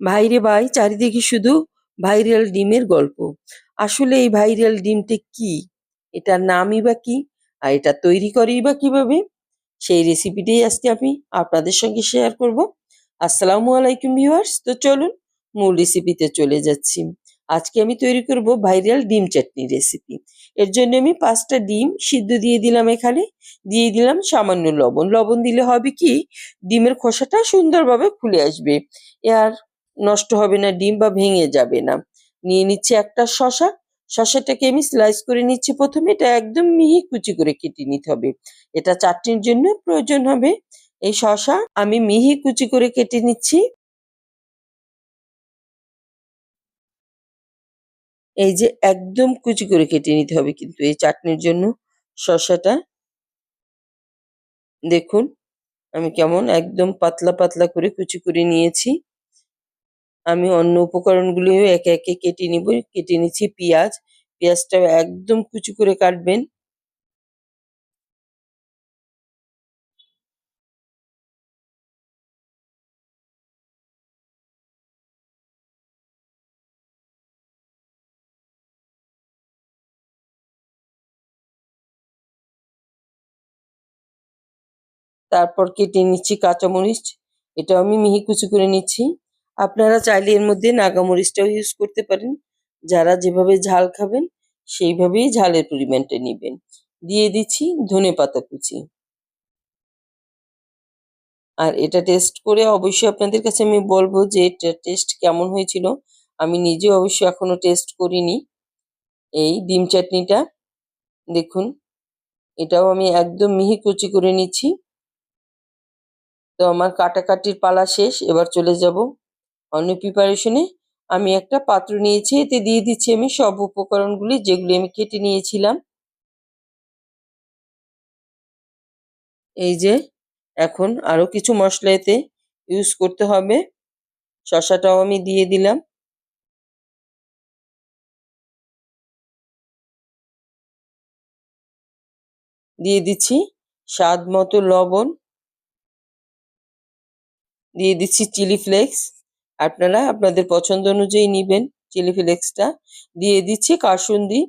ভাইরে ভাই, চারিদিকে শুধু ভাইরাল ডিমের গল্প। আসলে এই ভাইরাল ডিমটা কি? এটার নামই বা কি? আর এটা তৈরি করেই বা কীভাবে? সেই রেসিপিটাই আজকে আমি আপনাদের সঙ্গে শেয়ার করব। আসসালামু আলাইকুম ভিউয়ার্স, তো চলুন মূল রেসিপিতে চলে যাচ্ছি। আজকে আমি তৈরি করব ভাইরাল ডিম চাটনি রেসিপি। এর জন্য আমি পাঁচটা ডিম সিদ্ধ দিয়ে দিলাম এখানে। দিয়ে দিলাম সামান্য লবণ। লবণ দিলে হবে কি? ডিমের খোসাটা সুন্দরভাবে ফুলে আসবে। আর নষ্ট হবে না, ডিম বা ভেঙে যাবে না। নিয়ে নিচ্ছি একটা শশা শশাটাকে আমি স্লাইস করে নিচ্ছি। প্রথমে এটা একদম মিহি কুচি করে কেটে নিতে হবে। এটা চাটনির জন্য প্রয়োজন হবে। এই শশা আমি মিহি কুচি করে কেটে নিচ্ছি। এই যে একদম কুচি করে কেটে নিতে হবে কিন্তু এই চাটনির জন্য শশাটা দেখুন, আমি কেমন একদম পাতলা পাতলা করে কুচি করে নিয়েছি। আমি অন্য উপকরণগুলিও একে একে কেটে নিব, কেটে নিচ্ছি পেঁয়াজ। পেঁয়াজটাও একদম কুচি করে কাটবেন। তারপর কেটে নিচ্ছি কাঁচামরিচ। এটাও আমি মিহি কুচি করে নিচ্ছি। আপনারা চাইলে এর মধ্যে নাগামরিচটাও ইউজ করতে পারেন। যারা যেভাবে ঝাল খাবেন, সেইভাবেই ঝালের পরিমাণটা নেবেন। দিয়ে দিচ্ছি ধনে পাতা কুচি। আর এটা টেস্ট করে অবশ্যই আপনাদের কাছে আমি বলব যে এটা টেস্ট কেমন হয়েছিল। আমি নিজে অবশ্য এখনও টেস্ট করিনি। এই ডিম চাটনিটা, দেখুন, এটাও আমি একদম মিহি কুচি করে নিচ্ছি। তো আমার কাটাকাটির পালা শেষ, এবার চলে যাব অন্য প্রিপারেশনে আমি একটা পাত্র নিয়েছি, এতে দিয়ে দিচ্ছি আমি সব উপকরণগুলি যেগুলি আমি কেটে নিয়েছিলাম। এই যে, এখন আরও কিছু মশলা এতে ইউজ করতে হবে। শশাটাও আমি দিয়ে দিলাম। দিয়ে দিচ্ছি স্বাদ মতো লবণ। দিয়ে দিচ্ছি চিলি ফ্লেক্স আপনারা আপনাদের পছন্দ অনুযায়ী নেবেন চিলি ফ্লেক্সটা। দিয়ে দিচ্ছি কাসুন্দি।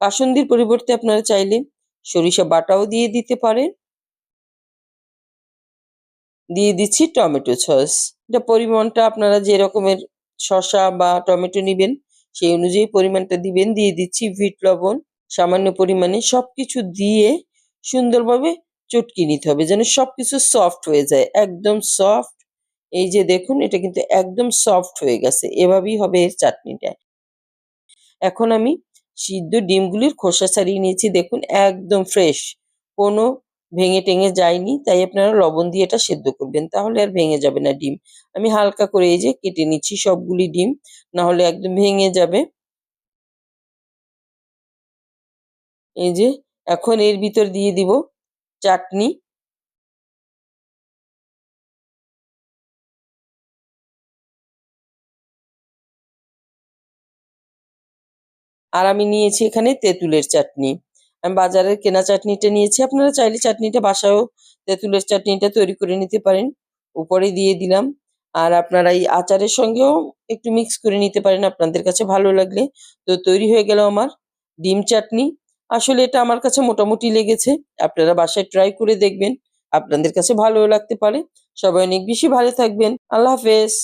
কাসুন্দির পরিবর্তে আপনারা চাইলে সরিষা বাটাও দিয়ে দিতে পারেন। দিয়ে দিচ্ছি টমেটো সস। এটা পরিমাণটা আপনারা যে রকমের শসা বা টমেটো নেবেন, সেই অনুযায়ী পরিমাণটা দিবেন। দিয়ে দিচ্ছি ভিট লবণ, সামান্য পরিমাণে সবকিছু দিয়ে সুন্দরভাবে চটকি নিতে হবে যেন সবকিছু সফট হয়ে যায়। একদম সফট এই যে দেখুন, এটা কিন্তু একদম সফট হয়ে গেছে। এভাবেই হবে এর চাটনিটা। এখন আমি সিদ্ধ ডিমগুলির খোসা ছাড়িয়ে নিয়েছি। দেখুন, একদম ফ্রেশ কোনো ভেঙে টেঙে যায়নি, তাই আপনারা লবণ দিয়ে এটা সেদ্ধ করবেন। তাহলে আর ভেঙে যাবে না ডিম। আমি হালকা করে এই যে কেটে নিচ্ছি সবগুলি ডিম না হলে একদম ভেঙে যাবে। এই যে, এখন এর ভিতর দিয়ে দিব চাটনি। আর আমি নিয়েছি এখানে তেঁতুলের চাটনি। আমি বাজারের কেনা চাটনিটা নিয়েছি। আপনারা চাইলে চাটনিটা বাসায়ও তেঁতুলের চাটনিটা তৈরি করে নিতে পারেন। উপরে দিয়ে দিলাম। আর আপনারা এই আচারের সঙ্গেও একটু মিক্স করে নিতে পারেন। আপনাদের কাছে ভালো লাগলে। তো তৈরি হয়ে গেল আমার ডিম চাটনি। আসলে এটা আমার কাছে মোটামুটি লেগেছে। আপনারা বাসায় ট্রাই করে দেখবেন। আপনাদের কাছে ভালো লাগতে পারে। সবাই অনেক বেশি ভালো থাকবেন। আল্লাহ হাফেজ।